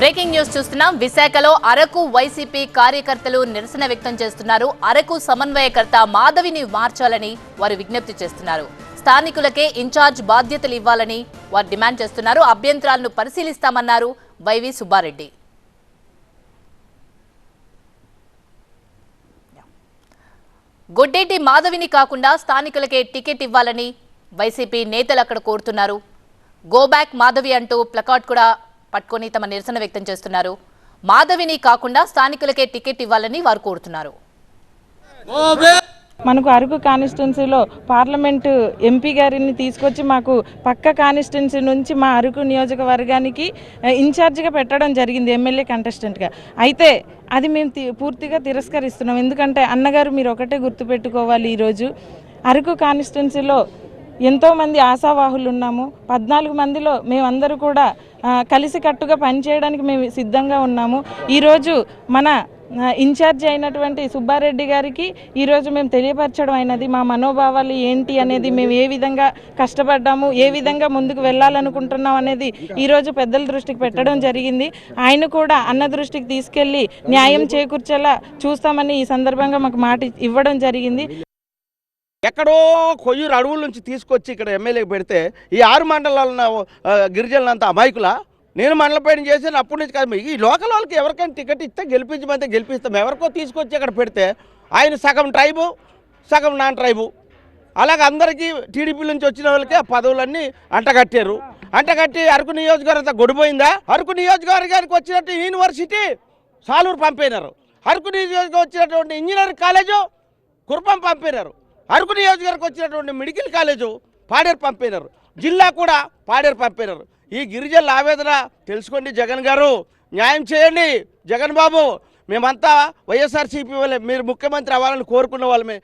Breaking news చూస్తున్నాం. విశాఖలో Araku YCP కార్యకర్తలు నిరసన వ్యక్తం చేస్తున్నారు. అరకు సమన్వయకర్త మాధవిని మార్చాలని వారు విజ్ఞప్తి చేస్తున్నారు. స్థానికులకే ఇన్ఛార్జ్ బాధ్యతలు ఇవ్వాలని వారు డిమాండ్ చేస్తున్నారు. అభ్యంతరాలను పరిశీలిస్తామన్నారు వైవి సుబ్బారెడ్డి. గొడ్డేటి మాధవిని కాకుండా స్థానికులకే టికెట్ ఇవ్వాలని వైసీపీ నేతలు అక్కడ కోరుతున్నారు. గోబ్యాక్ మాధవి అంటూ ప్లకార్డ్ కూడా పట్టుకొని తమ నిరసన వ్యక్తం చేస్తున్నారు. మాధవిని కాకుండా స్థానికులకే టికెట్ ఇవ్వాలని వారు కోరుతున్నారు. మనకు అరకు కానిస్టెన్సీలో పార్లమెంటు ఎంపీ గారిని తీసుకొచ్చి మాకు పక్క కానిస్టెన్సీ నుంచి మా అరకు నియోజకవర్గానికి ఇన్ఛార్జిగా పెట్టడం జరిగింది ఎమ్మెల్యే కంటెస్టెంట్గా. అయితే అది మేము తి- పూర్తిగా తిరస్కరిస్తున్నాం. ఎందుకంటే అన్నగారు మీరు ఒకటే గుర్తుపెట్టుకోవాలి ఈరోజు. అరకు కానిస్టెన్సీలో ఎంతోమంది ఆశావాహులు ఉన్నాము పద్నాలుగు మందిలో మేమందరూ కూడా కలిసికట్టుగా పనిచేయడానికి మేము సిద్ధంగా ఉన్నాము. ఈరోజు మన ఇన్ఛార్జ్ ఇన్ఛార్జి అయినటువంటి సుబ్బారెడ్డి గారికి ఈరోజు మేము తెలియపరచడం అయినది మా మనోభావాలు ఏంటి అనేది మేము ఏ విధంగా కష్టపడ్డాము ఏ విధంగా ముందుకు వెళ్ళాలనుకుంటున్నాం అనేది ఈరోజు పెద్దల దృష్టికి పెట్టడం జరిగింది. ఆయన కూడా అన్న దృష్టికి తీసుకెళ్ళి న్యాయం చేకూర్చేలా చూస్తామని ఈ సందర్భంగా మాకు మాట ఇవ్వడం జరిగింది. ఎక్కడో కొయ్యూరు అడవుల నుంచి తీసుకొచ్చి ఇక్కడ ఎమ్మెల్యేకి పెడితే ఈ ఆరు మండలాల గిరిజనులంతా అమాయకుల? నేను మండలపైన చేసిన అప్పటి నుంచి కాదు ఈ లోకల్ వాళ్ళకి ఎవరికైనా టికెట్ ఇస్తే గెలిపించమంటే గెలిపిస్తాం. ఎవరికో తీసుకొచ్చి అక్కడ పెడితే ఆయన సగం ట్రైబు సగం నాన్ ట్రైబు. అలాగే అందరికీ టీడీపీ నుంచి వచ్చిన వాళ్ళకి ఆ పదవులన్నీ అంటగట్టారు. అంటగట్టి అరకు నియోజకవర్గం గొడిపోయిందా? అరకు నియోజకవర్గానికి వచ్చినట్టు యూనివర్సిటీ సాలూరు పంపినారు. అరకు నియోజకవర్గం వచ్చినటువంటి ఇంజనీరింగ్ కాలేజు కుర్పం పంపినారు. అరకు నియోజకవర్గం వచ్చినటువంటి మెడికల్ కాలేజు పాడేరు పంపినారు. జిల్లా కూడా పాడేరు పంపినారు. ఈ గిరిజనుల ఆవేదన తెలుసుకోండి జగన్ గారు. న్యాయం చేయండి జగన్ బాబు. మేమంతా వైఎస్ఆర్సీపీ వాళ్ళే. మీరు ముఖ్యమంత్రి అవ్వాలని కోరుకున్న వాళ్ళమే.